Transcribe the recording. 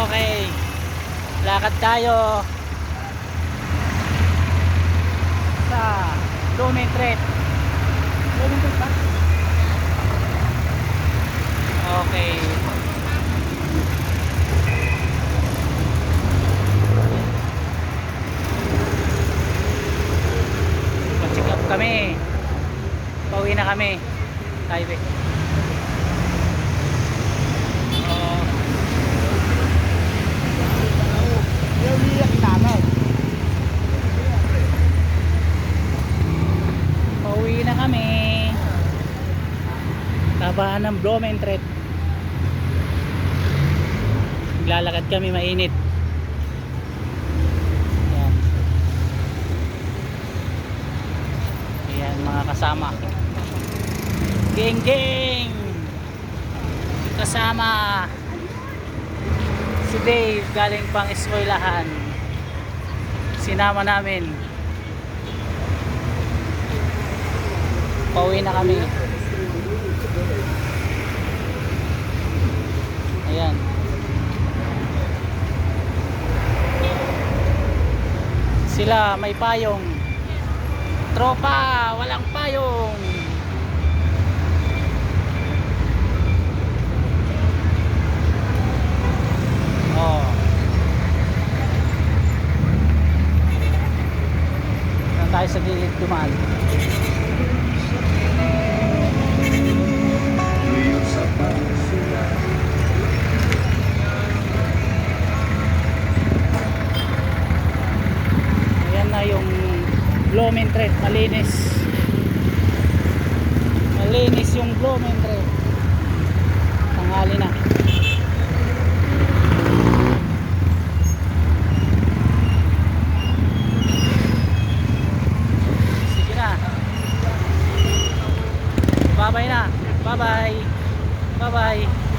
Okay. Lakad tayo. Sa Lumentret. Lumentret ba? Okay. Mag-check up kami. Pauwi na kami. Highway. Oo. Yung iyak namin. Pauwi na kami. Tabahan ng Blumentritt. Naglalakad kami mainit. Ayan. Ayan mga kasama. Geng geng! Kasama si Dave galing pang eskwelahan. Sinama namin. Pauwi na kami. Ayan. Sila may payong. Tropa, walang payong. Oh. Tayo sa gilid dumaan? Blumentritt, malinis. Malinis yung Blumentritt. Tanghali na. Sige na. Bye-bye na. Bye-bye. Bye-bye.